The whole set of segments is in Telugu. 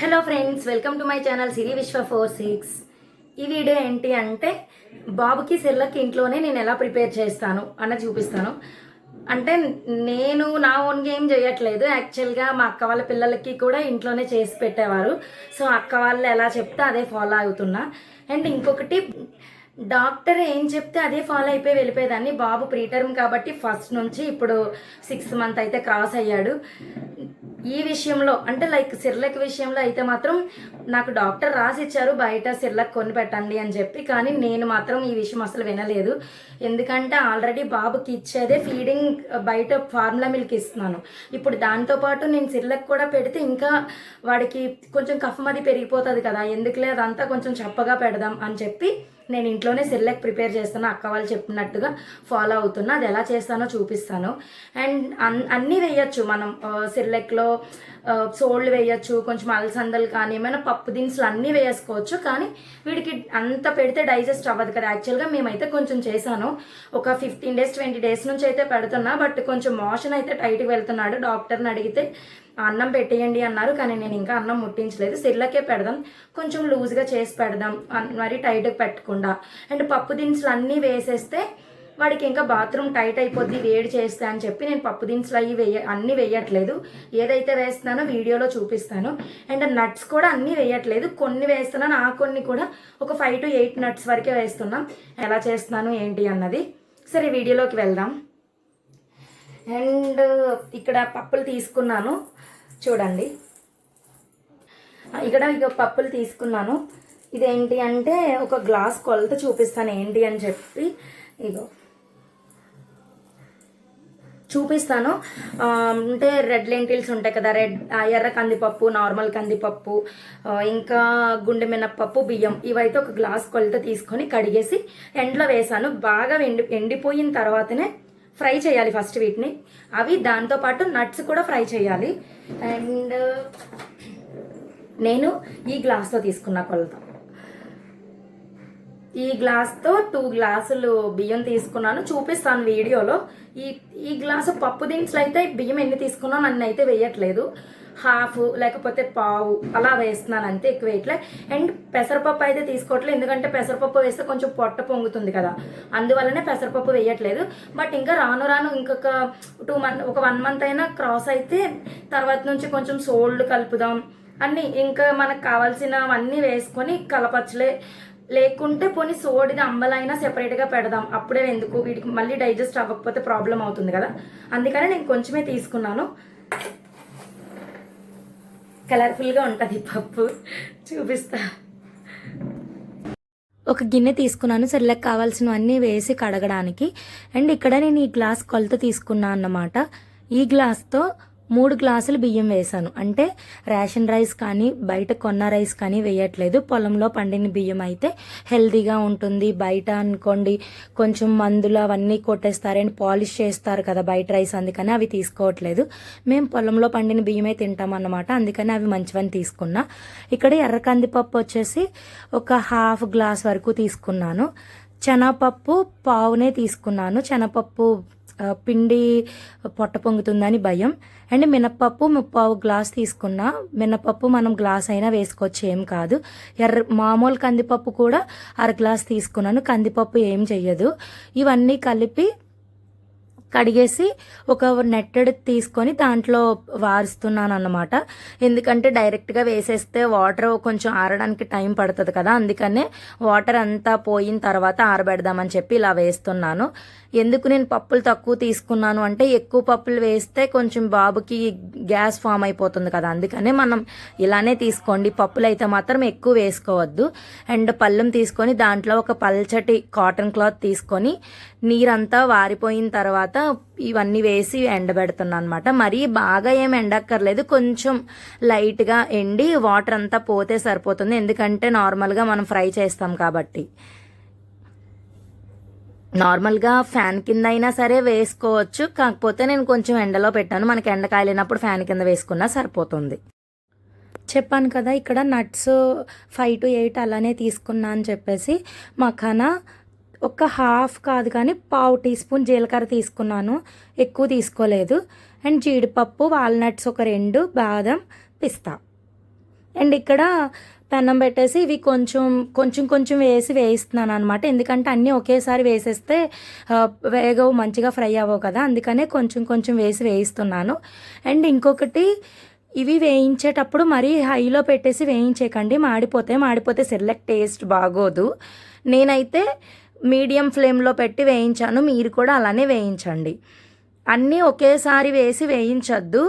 Hello friends welcome to my channel Siri Vishwa four six ఈ వీడియో ఏంటి అంటే బాబుకి సెల్లకి ఇంట్లోనే నేను ఎలా ప్రిపేర్ చేస్తాను అన్న చూపిస్తాను. అంటే నేను నా ఓన్ గేమ్ చేయట్లేదు. యాక్చువల్గా మా అక్క వాళ్ళ పిల్లలకి కూడా ఇంట్లోనే చేసి పెట్టేవారు. సో అక్క వాళ్ళు ఎలా చెప్తే అదే ఫాలో అవుతున్నా. అండ్ ఇంకొకటి డాక్టర్ ఏం చెప్తే అదే ఫాలో అయిపోయి వెళ్ళిపోయేదాన్ని. బాబు ప్రీటర్మ్ కాబట్టి ఫస్ట్ నుంచి ఇప్పుడు సిక్స్త్ మంత్ అయితే క్రాస్ అయ్యాడు. ఈ విషయంలో అంటే లైక్ సిర్లక్ విషయంలో అయితే మాత్రం నాకు డాక్టర్ రాసి ఇచ్చారు బయట సిర్లక్ కొని పెట్టండి అని చెప్పి కానీ నేను మాత్రం ఈ విషయం అసలు వినలేదు. ఎందుకంటే ఆల్రెడీ బాబుకి ఇచ్చేదే ఫీడింగ్ బయట ఫార్ములా మిల్క్ ఇస్తున్నాను. ఇప్పుడు దాంతోపాటు నేను సిర్లక్ కూడా పెడితే ఇంకా వాడికి కొంచెం కఫం అది పెరిగిపోతుంది కదా ఎందుకులే అదంతా కొంచెం చప్పగా పెడదాం అని చెప్పి నేను ఇంట్లోనే సెల్లెక్ ప్రిపేర్ చేస్తాను అక్క వాళ్ళు చెప్పినట్టుగా ఫాలో అవుతున్నా అది ఎలా చేస్తానో చూపిస్తాను. అండ్ అన్ అన్నీ వేయచ్చు మనం సెల్లెక్లో సోళ్ళు వేయచ్చు కొంచెం అలసందలు కానీ ఏమైనా పప్పు దినుసులు అన్నీ వేసుకోవచ్చు కానీ వీడికి అంత పెడితే డైజెస్ట్ అవ్వదు కదా. యాక్చువల్గా మేమైతే కొంచెం చేశాను. ఒక ఫిఫ్టీన్ డేస్ ట్వంటీ డేస్ నుంచి అయితే పెడుతున్నా బట్ కొంచెం మోషన్ అయితే టైట్కి వెళ్తున్నాడు. డాక్టర్ని అడిగితే అన్నం పెట్టేయండి అన్నారు కానీ నేను ఇంకా అన్నం ముట్టించలేదు. సిర్లకే పెడదాం కొంచెం లూజ్గా చేసి పెడదాం మరి టైట్గా పెట్టకుండా. అండ్ పప్పు దినుసులు అన్నీ వేసేస్తే వాడికి ఇంకా బాత్రూమ్ టైట్ అయిపోద్ది వేడి చేస్తా అని చెప్పి నేను పప్పు దినుసులు అవి వేయ అన్నీ వేయట్లేదు. ఏదైతే వేస్తున్నానో వీడియోలో చూపిస్తాను. అండ్ నట్స్ కూడా అన్నీ వేయట్లేదు. కొన్ని వేస్తున్నాను ఆ కొన్ని కూడా ఒక ఫైవ్ టు ఎయిట్ నట్స్ వరకే వేస్తున్నాం. ఎలా చేస్తున్నాను ఏంటి అన్నది. సరే వీడియోలోకి వెళ్దాం. అండ్ ఇక్కడ పప్పులు తీసుకున్నాను. చూడండి. ఇక్కడ ఇక పప్పులు తీసుకున్నాను. ఇదేంటి అంటే ఒక గ్లాస్ కొలత చూపిస్తాను ఏంటి అని చెప్పి. ఇగో. చూపిస్తాను. అంటే రెడ్ లెంటిల్స్ ఉంటాయి కదా రెడ్ ఎర్ర కందిపప్పు నార్మల్ కందిపప్పు ఇంకా గుండె మినప్పప్పు బియ్యం ఇవైతే ఒక గ్లాస్ కొలత తీసుకొని కడిగేసి ఎండలో వేసాను బాగా ఎండి ఎండిపోయిన తర్వాతనే ఫ్రై చేయాలి ఫస్ట్ వీటిని. అవి దాంతోపాటు నట్స్ కూడా ఫ్రై చేయాలి. అండ్ నేను ఈ గ్లాస్తో తీసుకున్న కొలత. ఈ గ్లాస్తో టూ గ్లాసులు బియ్యం తీసుకున్నాను. చూపిస్తాను వీడియోలో. ఈ ఈ గ్లాసు పప్పు దినుసులు అయితే బియ్యం ఎన్ని తీసుకున్నా నన్ను అయితే వేయట్లేదు. హాఫ్ లేకపోతే పావు అలా వేస్తున్నాను అంతే ఎక్కువ వేయట్లే. అండ్ పెసరపప్పు అయితే తీసుకోవట్లేదు ఎందుకంటే పెసరపప్పు వేస్తే కొంచెం పొట్ట పొంగుతుంది కదా. అందువల్లనే పెసరపప్పు వేయట్లేదు. బట్ ఇంకా రాను రాను ఇంకొక టూ మంత్ ఒక వన్ మంత్ అయినా క్రాస్ అయితే తర్వాత నుంచి కొంచెం సోల్డ్ కలుపుదాం అన్నీ ఇంకా మనకు కావాల్సినవన్నీ వేసుకొని కలపచ్చలే. లేకుంటే పోనీ సోడిది అంబలైనా సెపరేట్గా పెడదాం. అప్పుడే ఎందుకు? వీటికి మళ్ళీ డైజెస్ట్ అవ్వకపోతే ప్రాబ్లం అవుతుంది కదా. అందుకనే నేను కొంచెమే తీసుకున్నాను. కలర్ఫుల్గా ఉంటుంది పప్పు. చూపిస్తా. ఒక గిన్నె తీసుకున్నాను. సెల్లకి కావాల్సినవన్నీ వేసి కడగడానికి. అండ్ ఇక్కడ నేను ఈ గ్లాస్ కొలత తీసుకున్నాను అన్నమాట. ఈ గ్లాస్తో మూడు గ్లాసులు బియ్యం వేశాను. అంటే రేషన్ రైస్ కానీ బయట కొన్న రైస్ కానీ వేయట్లేదు. పొలంలో పండిన బియ్యం అయితే హెల్తీగా ఉంటుంది. బయట అనుకోండి కొంచెం మందులు అవన్నీ కొట్టేస్తారు అండ్ పాలిష్ చేస్తారు కదా బయట రైస్ అందుకని అవి తీసుకోవట్లేదు. మేము పొలంలో పండిన బియ్యమే తింటాం అన్నమాట. అందుకని అవి మంచివని తీసుకున్నా. ఇక్కడ ఎర్ర కందిపప్పు వచ్చేసి ఒక హాఫ్ గ్లాస్ వరకు తీసుకున్నాను. శనగపప్పు పావునే తీసుకున్నాను. శనగపప్పు పిండి పొట్ట పొంగుతుందని భయం. అండ్ మినప్పప్పు ముప్పావు గ్లాస్ తీసుకున్నా మినపప్పు మనం గ్లాస్ అయినా వేసుకోవచ్చు ఏం కాదు. ఎర్ర మామూలు కందిపప్పు కూడా అర గ్లాస్ తీసుకున్నాను కందిపప్పు ఏం చెయ్యదు. ఇవన్నీ కలిపి కడిగేసి ఒక నెట్టెడ్ తీసుకొని దాంట్లో వారుస్తున్నాను అన్నమాట ఎందుకంటే డైరెక్ట్గా వేసేస్తే వాటర్ కొంచెం ఆరడానికి టైం పడుతుంది కదా అందుకనే వాటర్ అంతా పోయిన తర్వాత ఆరబెడదామని చెప్పి ఇలా వేస్తున్నాను. ఎందుకు నేను పప్పులు తక్కువ తీసుకున్నాను అంటే ఎక్కువ పప్పులు వేస్తే కొంచెం బాబుకి గ్యాస్ ఫామ్ అయిపోతుంది కదా అందుకనే మనం ఇలానే తీసుకోండి. పప్పులు అయితే మాత్రం ఎక్కువ వేసుకోవద్దు. అండ్ పళ్ళెం తీసుకొని దాంట్లో ఒక పల్చటి కాటన్ క్లాత్ తీసుకొని నీరంతా వారిపోయిన తర్వాత ఇవన్నీ వేసి ఎండబెడుతున్నాను అనమాట మరీ బాగా ఏం ఎండక్కర్లేదు. కొంచెం లైట్గా ఎండి వాటర్ అంతా పోతే సరిపోతుంది. ఎందుకంటే నార్మల్గా మనం ఫ్రై చేస్తాం కాబట్టి. నార్మల్గా ఫ్యాన్ కింద అయినా సరే వేసుకోవచ్చు. కాకపోతే నేను కొంచెం ఎండలో పెట్టాను. మనకి ఎండ కాయలేనప్పుడు ఫ్యాన్ కింద వేసుకున్నా సరిపోతుంది. చెప్పాను కదా ఇక్కడ నట్స్ ఫైవ్ టు ఎయిట్ అలానే తీసుకున్నా అని చెప్పేసి మఖానా ఒక హాఫ్ కాదు కానీ పావు టీ స్పూన్ జీలకర్ర తీసుకున్నాను. ఎక్కువ తీసుకోలేదు. అండ్ జీడిపప్పు వాల్నట్స్ ఒక రెండు బాదం పిస్తా. అండ్ ఇక్కడ పెన్నం పెట్టేసి ఇవి కొంచెం కొంచెం కొంచెం వేసి వేయిస్తున్నాను అనమాట ఎందుకంటే అన్నీ ఒకేసారి వేసేస్తే వేగవు మంచిగా ఫ్రై అవ్వవు కదా. అందుకనే కొంచెం కొంచెం వేసి వేయిస్తున్నాను. అండ్ ఇంకొకటి ఇవి వేయించేటప్పుడు మరీ హైలో పెట్టేసి వేయించేకండి మాడిపోతే మాడిపోతే సెలెక్ట్ టేస్ట్ బాగోదు. నేనైతే మీడియం ఫ్లేమ్లో పెట్టి వేయించాను. మీరు కూడా అలానే వేయించండి. అన్నీ ఒకేసారి వేసి వేయించద్దు.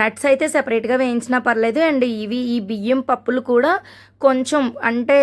నట్స్ అయితే సెపరేట్గా వేయించినా పర్లేదు. అండ్ ఇవి ఈ బియ్యం పప్పులు కూడా కొంచెం అంటే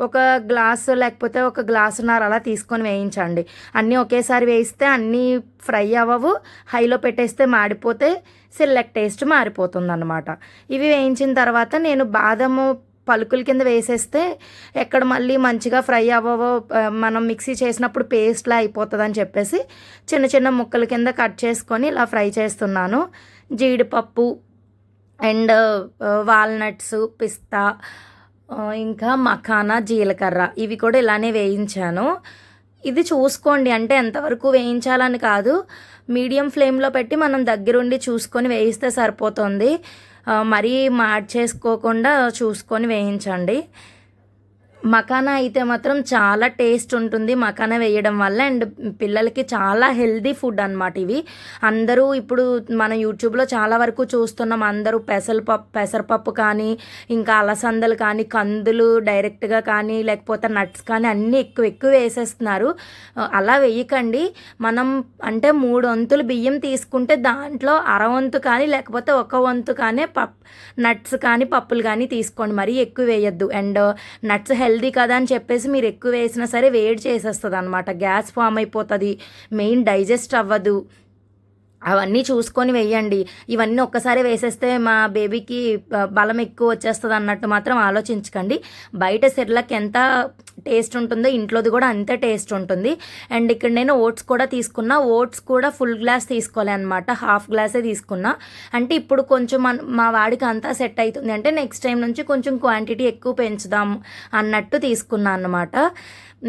ఒక గ్లాసు లేకపోతే ఒక గ్లాసున్నర అలా తీసుకొని వేయించండి. అన్నీ ఒకేసారి వేయిస్తే అన్నీ ఫ్రై అవ్వవు. హైలో పెట్టేస్తే మాడిపోతే సెల్లెక్ టేస్ట్ మారిపోతుంది అనమాట ఇవి వేయించిన తర్వాత నేను బాదము పలుకుల కింద వేసేస్తే ఎక్కడ మళ్ళీ మంచిగా ఫ్రై అవ్వవో మనం మిక్సీ చేసినప్పుడు పేస్ట్లా అయిపోతుంది అని చెప్పేసి చిన్న చిన్న ముక్కల కింద కట్ చేసుకొని ఇలా ఫ్రై చేస్తున్నాను. జీడిపప్పు అండ్ వాల్నట్స్ పిస్తా ఇంకా మఖానా జీలకర్ర ఇవి కూడా ఇలానే వేయించాను. ఇది చూసుకోండి అంటే ఎంతవరకు వేయించాలని కాదు. మీడియం ఫ్లేమ్లో పెట్టి మనం దగ్గరుండి చూసుకొని వేయిస్తే సరిపోతుంది. మరీ మార్చేసుకోకుండా చూసుకొని వేయించండి. మకానా అయితే మాత్రం చాలా టేస్ట్ ఉంటుంది మకానా వేయడం వల్ల. అండ్ పిల్లలకి చాలా హెల్దీ ఫుడ్ అనమాట ఇవి. అందరూ ఇప్పుడు మన యూట్యూబ్లో చాలా వరకు చూస్తున్నాం అందరూ పెసరపప్పు పెసరపప్పు కానీ ఇంకా అలసందలు కానీ కందులు డైరెక్ట్గా కానీ లేకపోతే నట్స్ కానీ అన్నీ ఎక్కువ ఎక్కువ వేసేస్తున్నారు. అలా వేయకండి. మనం అంటే మూడు వంతులు బియ్యం తీసుకుంటే దాంట్లో అరవంతు కానీ లేకపోతే ఒక వంతు కానీ పప్ నట్స్ కానీ పప్పులు కానీ తీసుకోండి. మరీ ఎక్కువ వేయొద్దు. అండ్ నట్స్ హెల్త్ హెల్దీ కదా అని చెప్పేసి మీరు ఎక్కువ వేసినా సరే వేడి చేసేస్తుంది అనమాట గ్యాస్ ఫామ్ అయిపోతుంది. మెయిన్ డైజెస్ట్ అవ్వదు. అవన్నీ చూసుకొని వేయండి ఇవన్నీ ఒక్కసారి వేసేస్తే మా బేబీకి బలం ఎక్కువ వచ్చేస్తుంది అన్నట్టు మాత్రం ఆలోచించకండి. బయట సెర్లకు ఎంత టేస్ట్ ఉంటుందో ఇంట్లోది కూడా అంతే టేస్ట్ ఉంటుంది. అండ్ ఇక్కడ నేను ఓట్స్ కూడా తీసుకున్నా. ఓట్స్ కూడా ఫుల్ గ్లాస్ తీసుకోలే అనమాట హాఫ్ గ్లాసే తీసుకున్నా. అంటే ఇప్పుడు కొంచెం మన మా వాడికి అంతా సెట్ అవుతుంది అంటే నెక్స్ట్ టైం నుంచి కొంచెం క్వాంటిటీ ఎక్కువ పెంచుదాం అన్నట్టు తీసుకున్నా అన్నమాట.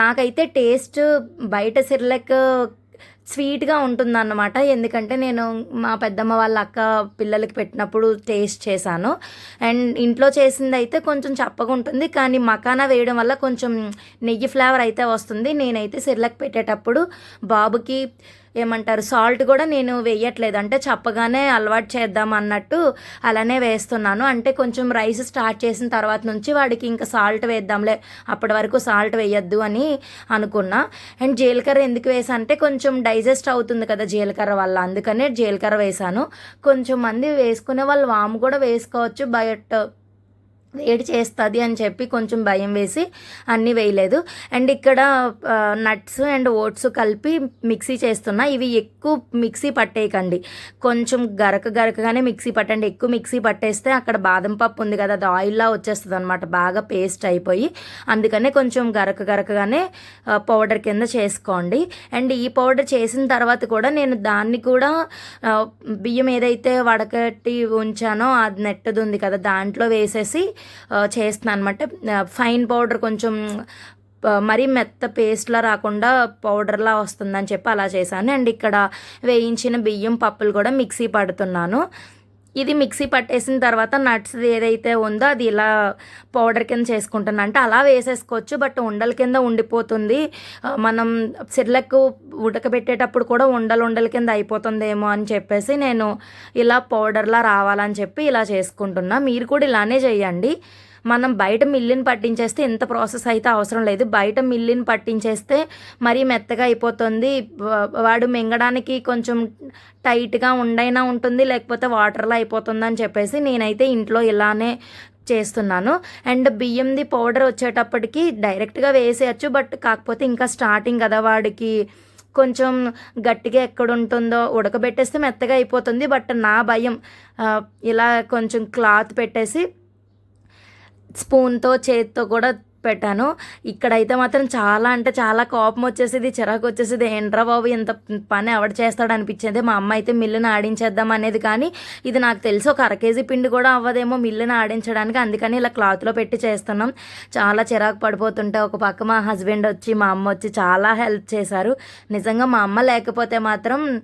నాకైతే టేస్ట్ బయట సిర్లక్ స్వీట్గా ఉంటుందన్నమాట. ఎందుకంటే నేను మా పెద్దమ్మ వాళ్ళ అక్క పిల్లలకి పెట్టినప్పుడు టేస్ట్ చేశాను. అండ్ ఇంట్లో చేసింది అయితే కొంచెం చప్పగా ఉంటుంది. కానీ మకానా వేయడం వల్ల కొంచెం నెయ్యి ఫ్లేవర్ అయితే వస్తుంది. నేనైతే సిర్లకు పెట్టేటప్పుడు బాబుకి ఏమంటారు సాల్ట్ కూడా నేను వేయట్లేదు. అంటే చప్పగానే అలవాటు చేద్దాం అన్నట్టు అలానే వేస్తున్నాను. అంటే కొంచెం రైస్ స్టార్ట్ చేసిన తర్వాత నుంచి వాడికి ఇంకా సాల్ట్ వేద్దాంలే అప్పటి వరకు సాల్ట్ వేయొద్దు అని అనుకున్నా. అండ్ జీలకర్ర ఎందుకు వేసా అంటే కొంచెం డైజెస్ట్ అవుతుంది కదా జీలకర్ర వల్ల. అందుకనే జీలకర్ర వేసాను. కొంచెం మంది వేసుకునే వాళ్ళు వాము కూడా వేసుకోవచ్చు బయట వేడి చేస్తుంది అని చెప్పి కొంచెం భయం వేసి అన్నీ వేయలేదు. అండ్ ఇక్కడ నట్స్ అండ్ ఓట్స్ కలిపి మిక్సీ చేస్తున్నా. ఇవి ఎక్కువ మిక్సీ పట్టేయకండి. కొంచెం గరక గరకగానే మిక్సీ పట్టండి. ఎక్కువ మిక్సీ పట్టేస్తే అక్కడ బాదం పప్పు ఉంది కదా అది ఆయిల్లా వచ్చేస్తుంది అనమాట బాగా పేస్ట్ అయిపోయి. అందుకనే కొంచెం గరక గరకగానే పౌడర్ కింద చేసుకోండి. అండ్ ఈ పౌడర్ చేసిన తర్వాత కూడా నేను దాన్ని కూడా బియ్యం ఏదైతే వడకట్టి ఉంచానో అది నెట్టది ఉంది కదా దాంట్లో వేసేసి చేస్తున్నాను అనమాట ఫైన్ పౌడర్ కొంచెం మరీ మెత్త పేస్ట్లా రాకుండా పౌడర్లా వస్తుందని చెప్పి అలా చేశాను. అండ్ ఇక్కడ వేయించిన బియ్యం పప్పులు కూడా మిక్సీ పడుతున్నాను. ఇది మిక్సీ పట్టేసిన తర్వాత నట్స్ ఏదైతే ఉందో అది ఇలా పౌడర్ కింద చేసుకుంటాను అంటే అలా వేసేసుకోవచ్చు బట్ ఉండల కింద ఉండిపోతుంది. మనం సిర్లకు ఉడకబెట్టేటప్పుడు కూడా ఉండలు ఉండల కింద అయిపోతుందేమో అని చెప్పేసి నేను ఇలా పౌడర్లా రావాలని చెప్పి ఇలా చేసుకుంటున్నా. మీరు కూడా ఇలానే చేయండి. మనం బయట మిల్లిని పట్టించేస్తే ఇంత ప్రాసెస్ అయితే అవసరం లేదు. బయట మిల్లిని పట్టించేస్తే మరీ మెత్తగా అయిపోతుంది. వాడు మింగడానికి కొంచెం టైట్గా ఉండైనా ఉంటుంది లేకపోతే వాటర్లో అయిపోతుంది అని చెప్పేసి నేనైతే ఇంట్లో ఇలానే చేస్తున్నాను. అండ్ బియ్యంది పౌడర్ వచ్చేటప్పటికి డైరెక్ట్గా వేసేయచ్చు బట్ కాకపోతే ఇంకా స్టార్టింగ్ కదా వాడికి. కొంచెం గట్టిగా ఎక్కడ ఉంటుందో ఉడకబెట్టేస్తే మెత్తగా అయిపోతుంది బట్ నా భయం ఇలా కొంచెం క్లాత్ పెట్టేసి స్పూన్తో చేతితో కూడా పెట్టాను. ఇక్కడైతే మాత్రం చాలా అంటే చాలా కోపం వచ్చేసేది చిరాకు వచ్చేసేది. ఏంట్రా బాబు ఇంత పని ఎవడ చేస్తాడు అనిపించేది. మా అమ్మ అయితే మిల్లును ఆడించేద్దాం అనేది కానీ ఇది నాకు తెలిసి ఒక అర కేజీ పిండి కూడా అవ్వదేమో మిల్లును ఆడించడానికి. అందుకని ఇలా క్లాత్లో పెట్టి చేస్తున్నాం. చాలా చిరాకు పడిపోతుంటే ఒక పక్క మా హస్బెండ్ వచ్చి మా అమ్మ వచ్చి చాలా హెల్ప్ చేశారు. నిజంగా మా అమ్మ లేకపోతే మాత్రం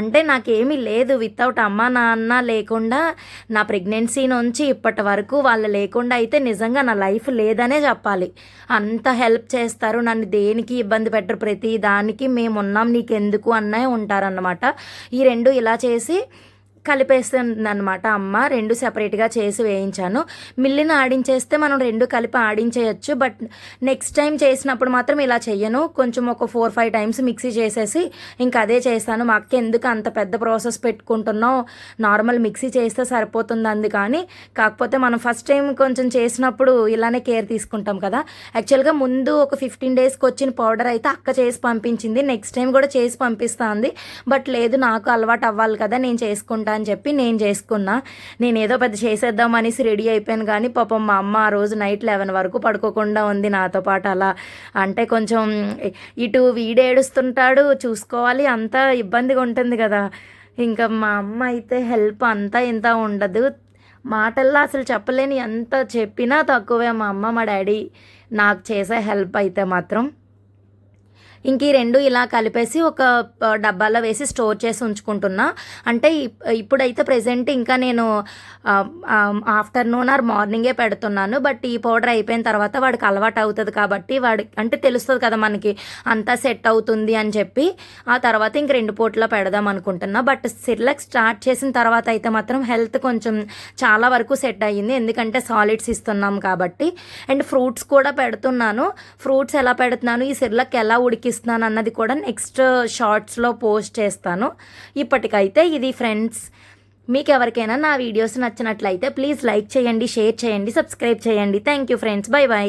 అంటే నాకేమీ లేదు వితౌట్ అమ్మ నాన్న లేకుండా నా ప్రెగ్నెన్సీ నుంచి ఇప్పటి వరకు వాళ్ళు లేకుండా అయితే నిజంగా నా లైఫ్ లేదనే చెప్పాలి. అంత హెల్ప్ చేస్తారు నన్ను దేనికి ఇబ్బంది పెట్టరు ప్రతి దానికి మేము ఉన్నాం నీకెందుకు అన్నే ఉంటారన్నమాట. ఈ రెండు ఇలా చేసి కలిపేస్తుందనమాట అమ్మ. రెండు సెపరేట్గా చేసి వేయించాను. మిల్లిని ఆడించేస్తే మనం రెండు కలిపి ఆడించేయచ్చు. బట్ నెక్స్ట్ టైం చేసినప్పుడు మాత్రం ఇలా చెయ్యను. కొంచెం ఒక ఫోర్ ఫైవ్ టైమ్స్ మిక్సీ చేసేసి ఇంకా అదే చేస్తాను. మా అక్క ఎందుకు అంత పెద్ద ప్రాసెస్ పెట్టుకుంటున్నావు? నార్మల్ మిక్సీ చేస్తే సరిపోతుంది అంది కానీ కాకపోతే మనం ఫస్ట్ టైం కొంచెం చేసినప్పుడు ఇలానే కేర్ తీసుకుంటాం కదా. యాక్చువల్గా ముందు ఒక ఫిఫ్టీన్ డేస్కి వచ్చిన పౌడర్ అయితే అక్క చేసి పంపించింది. నెక్స్ట్ టైం కూడా చేసి పంపిస్తుంది బట్ లేదు నాకు అలవాటు అవ్వాలి కదా నేను చేసుకుంటాను అని చెప్పి నేను చేసుకున్నా. నేను ఏదో పెద్ద చేసేద్దాం అనేసి రెడీ అయిపోయాను కానీ పాపం మా అమ్మ ఆ రోజు నైట్ లెవెన్ వరకు పడుకోకుండా ఉంది నాతో పాటు అలా. అంటే కొంచెం ఇటు వీడేడుస్తుంటాడు చూసుకోవాలి అంతా ఇబ్బందిగా ఉంటుంది కదా. ఇంకా మా అమ్మ అయితే హెల్ప్ అంతా ఇంత ఉండదు. మాటల్లో అసలు చెప్పలేని ఎంత చెప్పినా తక్కువే మా అమ్మ మా డాడీ నాకు చేసే హెల్ప్ అయితే మాత్రం. ఇంక ఈ రెండు ఇలా కలిపేసి ఒక డబ్బాలో వేసి స్టోర్ చేసి ఉంచుకుంటున్నా. అంటే ఇప్- ఇప్పుడైతే ప్రెసెంట్ ఇంకా నేను ఆఫ్టర్నూన్ ఆర్ మార్నింగే పెడుతున్నాను. బట్ ఈ పౌడర్ అయిపోయిన తర్వాత వాడికి అలవాటు అవుతుంది కాబట్టి వాడి అంటే తెలుస్తుంది కదా మనకి అంతా సెట్ అవుతుంది అని చెప్పి. ఆ తర్వాత ఇంక రెండు పూటలో పెడదాం అనుకుంటున్నా. బట్ సిర్లక్ స్టార్ట్ చేసిన తర్వాత అయితే మాత్రం హెల్త్ కొంచెం చాలా వరకు సెట్ అయ్యింది. ఎందుకంటే సాలిడ్స్ ఇస్తున్నాం కాబట్టి. అండ్ ఫ్రూట్స్ కూడా పెడుతున్నాను. ఫ్రూట్స్ ఎలా పెడుతున్నాను? ఈ సిర్లక్ ఎలా ఉడికి ఇస్తున్నాను అన్నది కూడా నెక్స్ట్ షార్ట్స్లో పోస్ట్ చేస్తాను. ఇప్పటికైతే ఇది ఫ్రెండ్స్ మీకు ఎవరికైనా నా వీడియోస్ నచ్చినట్లయితే ప్లీజ్ లైక్ చేయండి షేర్ చేయండి సబ్స్క్రైబ్ చేయండి. Thank you friends bye bye